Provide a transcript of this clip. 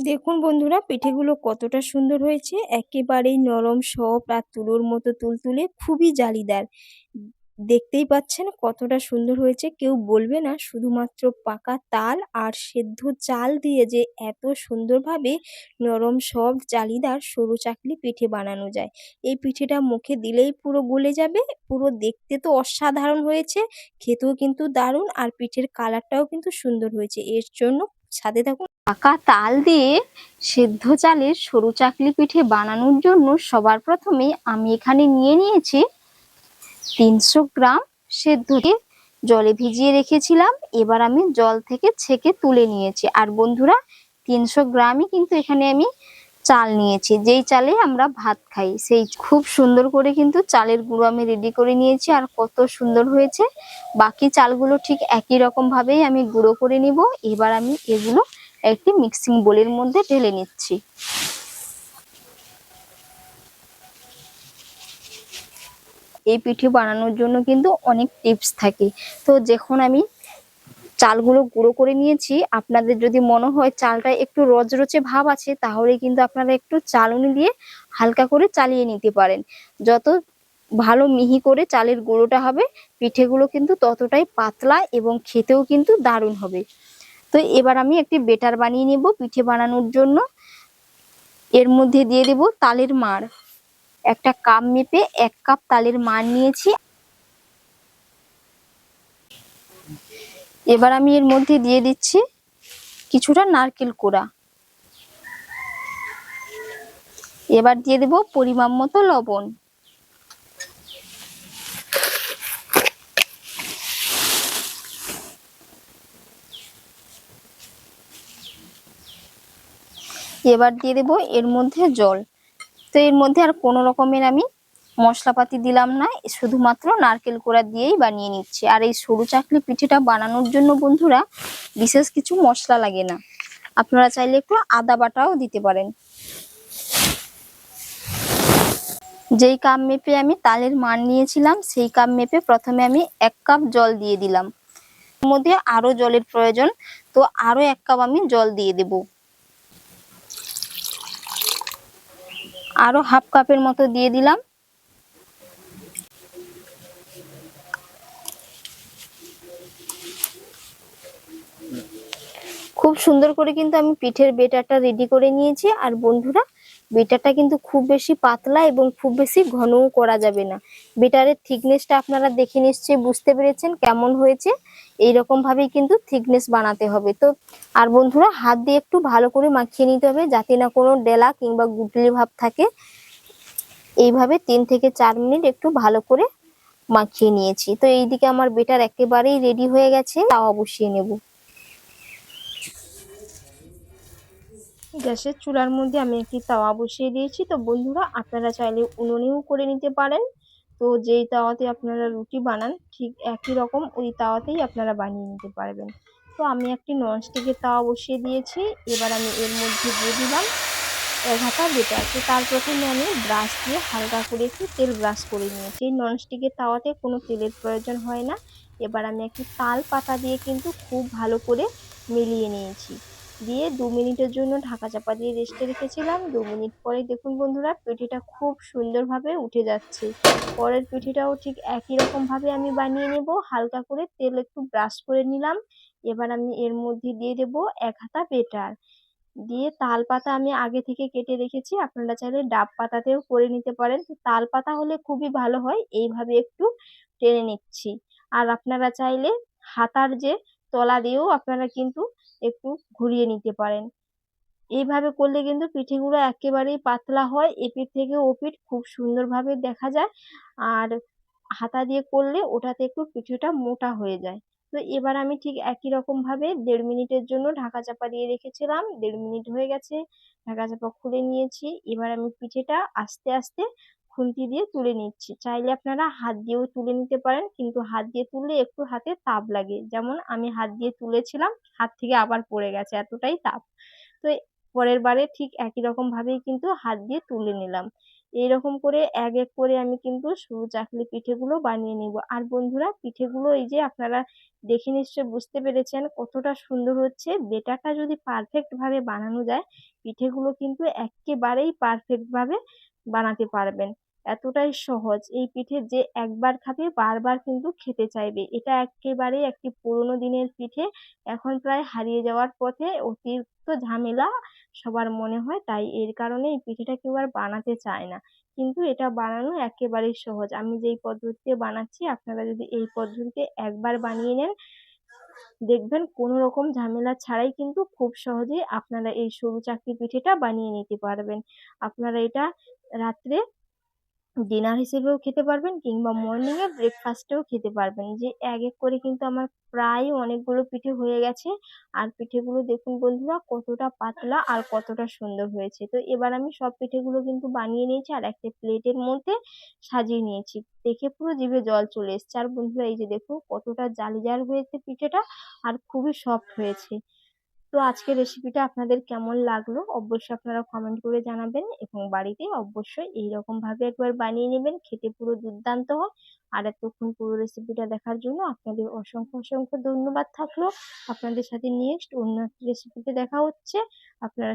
দেখুন বন্ধুরা, পিঠেগুলো কতটা সুন্দর হয়েছে। একেবারেই নরম সফট আর তুলোর মতো তুলতুলে, খুবই জালিদার। দেখতেই পাচ্ছেন কতটা সুন্দর হয়েছে। কেউ বলবে না, শুধুমাত্র পাকা তাল আর সেদ্ধ চাল দিয়ে যে এত সুন্দরভাবে নরম, সব জালিদার, সরু চাকলি পিঠে বানানো যায়। এই পিঠেটা মুখে দিলেই পুরো গলে যাবে, পুরো দেখতে তো অসাধারণ হয়েছে, খেতেও কিন্তু দারুণ আর পিঠের কালারটাও কিন্তু সুন্দর হয়েছে। এর জন্য সাথে থাকুন। পাকা তাল দিয়ে সেদ্ধ চালের সরু চাকলি পিঠে বানানোর জন্য সবার প্রথমে আমি এখানে নিয়ে নিয়েছি তিনশো গ্রাম সেদ্ধকে জলে ভিজিয়ে রেখেছিলাম। এবার আমি জল থেকে ছেঁকে তুলে নিয়েছি। আর বন্ধুরা, তিনশো গ্রামই কিন্তু এখানে আমি চাল নিয়েছি। যেই চালে আমরা ভাত খাই, সেই খুব সুন্দর করে কিন্তু চালের গুঁড়ো আমি রেডি করে নিয়েছি। আর কত সুন্দর হয়েছে। বাকি চালগুলো ঠিক একই রকম ভাবেই আমি গুঁড়ো করে নিব। এবার আমি এগুলো একটি মিক্সিং বোলের মধ্যে ঢেলে নিচ্ছি। এই পিঠে বানানোর জন্য কিন্তু অনেক টিপস থাকে। তো যখন আমি চালগুলো গুঁড়ো করে নিয়েছি, আপনাদের যদি মনে হয় চালটা একটু রচরচে ভাব আছে, তাহলে কিন্তু আপনারা একটু চালুনি দিয়ে হালকা করে চালিয়ে নিতে পারেন। যত ভালো মিহি করে চালের গুঁড়োটা হবে, পিঠেগুলো কিন্তু ততটাই পাতলা এবং খেতেও কিন্তু দারুণ হবে। তো এবার আমি একটি বেটার বানিয়ে নেব পিঠে বানানোর জন্য। এর মধ্যে দিয়ে দেব তালের মাড়। একটা কাপ মেপে এক কাপ তালের মাড় নিয়েছি। এবার আমি এর মধ্যে দিয়ে দিচ্ছি কিছুটা নারকেল কোড়া। এবার দিয়ে দেব পরিমাণ মতো লবণ। এবার দিয়ে দেবো এর মধ্যে জল। তো এর মধ্যে আর কোনো রকমের আমি মশলাপাতি দিলাম না শুধুমাত্র নারকেল কোড়া দিয়েই বানিয়ে নিচ্ছি। আর এই সরু চাকলি পিঠেটা বানানোর জন্য বন্ধুরা বিশেষ কিছু মশলা লাগে না। আপনারা চাইলে একটু আদা বাটাও দিতে পারেন। যেই কাপ মেপে আমি তালের মান নিয়েছিলাম, সেই কাপ মেপে প্রথমে আমি এক কাপ জল দিয়ে দিলাম। মধ্যে আরও জলের প্রয়োজন, তো আরও এক কাপ আমি জল দিয়ে দেবো। আরও হাফ কাপের মতো দিয়ে দিলাম। খুব সুন্দর করে কিন্তু আমি পিঠের বেটারটা রেডি করে নিয়েছি। আর বন্ধুরা বেটারটা কিন্তু খুব বেশি পাতলা এবং খুব বেশি ঘনও করা যাবে না। বেটারের থিকনেসটা আপনারা দেখে নিশ্চয়ই বুঝতে পেরেছেন কেমন হয়েছে। এইরকম ভাবেই কিন্তু থিকনেস বানাতে হবে। তো আর বন্ধুরা, হাত দিয়ে একটু ভালো করে মাখিয়ে নিতে হবে যাতে না কোনো ডেলা কিংবা গুটলি ভাব থাকে। এইভাবে তিন থেকে চার মিনিট একটু ভালো করে মাখিয়ে নিয়েছি। তো এইদিকে আমার বেটার একেবারেই রেডি হয়ে গেছে, তাও বসিয়ে নেব। গ্যাসের চুলার মধ্যে আমি একটি তাওয়া বসিয়ে দিয়েছি। তো বন্ধুরা, আপনারা চাইলে উনুনেও করে নিতে পারেন। তো যেই তাওয়াতে আপনারা রুটি বানান, ঠিক একই রকম ওই তাওয়াতেই আপনারা বানিয়ে নিতে পারবেন। তো আমি একটি ননস্টিকের তাওয়া বসিয়ে দিয়েছি। এবার আমি এর মধ্যে দিয়ে দিলাম এক হাতা বেটার। তো তার প্রথমে আমি ব্রাশ দিয়ে হালকা করে একটু তেল ব্রাশ করে নিয়েছি। এই ননস্টিকের তাওয়াতে কোনো তেলের প্রয়োজন হয় না। এবার আমি একটি তাল পাতা দিয়ে কিন্তু খুব ভালো করে মিলিয়ে নিয়েছি। দিয়ে দু মিনিটের জন্য ঢাকা চাপা দিয়ে রেস্টে রেখেছিলাম। দু মিনিট পরে দেখুন বন্ধুরা পিঠিটা খুব সুন্দরভাবে উঠে যাচ্ছে। পরের পিঠিটাও ঠিক একই রকমভাবে আমি বানিয়ে নেব। হালকা করে তেল একটু ব্রাশ করে নিলাম। এবার আমি এর মধ্যে দিয়ে দেব এক হাতা বেটার দিয়ে তাল পাতা আমি আগে থেকে কেটে রেখেছি। আপনারা চাইলে ডাব পাতাতেও করে নিতে পারেন। তাল পাতা হলে খুবই ভালো হয়, এইভাবে একটু টেনে নিচ্ছি। আর আপনারা চাইলে হাতার যে তলা দিয়েও আপনারা কিন্তু একটু ঘুরিয়ে নিতে পারেন। এইভাবে করলে কিন্তু পিঠেগুলো একেবারেই পাতলা হয়। এপিঠ থেকে ওপিঠ খুব সুন্দরভাবে দেখা যায়। আর হাতা দিয়ে করলে ওটাতে একটু পিঠেটা মোটা হয়ে যায়। তো এবার আমি ঠিক একই রকমভাবে দেড় মিনিটের জন্য ঢাকা চাপা দিয়ে রেখেছিলাম। দেড় মিনিট হয়ে গেছে। ঢাকা চাপা খুলে নিয়েছি। এবার আমি পিঠেটা আস্তে আস্তে খুন্তি দিয়ে তুলে নিচ্ছি। চাইলে আপনারা হাত দিয়েও তুলে নিতে পারেন, কিন্তু হাত দিয়ে তুললে একটু হাতে তাপ লাগে। যেমন আমি হাত দিয়ে তুলেছিলাম, হাত থেকে আবার পড়ে গেছে, এতটাই তাপ। তো পরের বারে ঠিক একই রকম ভাবেই কিন্তু হাত দিয়ে তুলে নিলাম। এইরকম করে এক এক করে আমি কিন্তু সরু চাকলি পিঠেগুলো বানিয়ে নেব। আর বন্ধুরা, পিঠেগুলো এই যে আপনারা দেখে নিশ্চয়ই বুঝতে পেরেছেন কতটা সুন্দর হচ্ছে। বেটারটা যদি পারফেক্টভাবে বানানো যায়, পিঠেগুলো কিন্তু এক্কেবারেই পারফেক্টভাবে বানাতে পারবেন। এতটাই সহজ। এই পিঠে যে একবার খাবে, বারবার কিন্তু খেতে চাইবে। এটা এক্কেবারেই একটি পুরোনো দিনের পিঠে। এখন প্রায় হারিয়ে যাওয়ার পথে অতিরিক্ত ঝামেলা সবার মনে হয়, তাই এর কারণে এই পিঠেটা কেউ আর বানাতে চায় না। কিন্তু এটা বানানো একেবারেই সহজ। আমি যেই পদ্ধতিতে বানাচ্ছি, আপনারা যদি এই পদ্ধতিতে একবার বানিয়ে নেন দেখবেন কোনো রকম ঝামেলা ছাড়াই কিন্তু খুব সহজেই আপনারা এই সরু চাকতি পিঠেটা বানিয়ে নিতে পারবেন। আপনারা এটা রাত্রে ডিনার হিসেবেও খেতে পারবেন কিংবা মর্নিংয়ে ব্রেকফাস্টেও খেতে পারবেন। যে এক এক করে কিন্তু আমার প্রায় অনেকগুলো পিঠে হয়ে গেছে। আর পিঠেগুলো দেখুন বন্ধুরা কতটা পাতলা আর কতটা সুন্দর হয়েছে। তো এবার আমি সব পিঠেগুলো কিন্তু বানিয়ে নিয়েছি আর একটা প্লেটের মধ্যে সাজিয়ে নিয়েছি। দেখে পুরো জিভে জল চলে এসছে। আর বন্ধুরা এই যে দেখুন কতটা জালিদার হয়েছে পিঠেটা আর খুবই সফট হয়েছে। তো আজকের রেসিপিটা আপনাদের কেমন লাগল অবশ্যই আপনারা কমেন্ট করে জানাবেন এবং বাড়িতে অবশ্যই এইরকম ভাবে একবার বানিয়ে নেবেন। খেতে পুরো দুর্দান্ত হয়। আর এতক্ষণ পুরো রেসিপিটা দেখার জন্য আপনাদের অসংখ্য অসংখ্য ধন্যবাদ থাকল। আপনাদের সাথে নেক্সট অন্য একটি রেসিপিতে দেখা হচ্ছে। আপনারা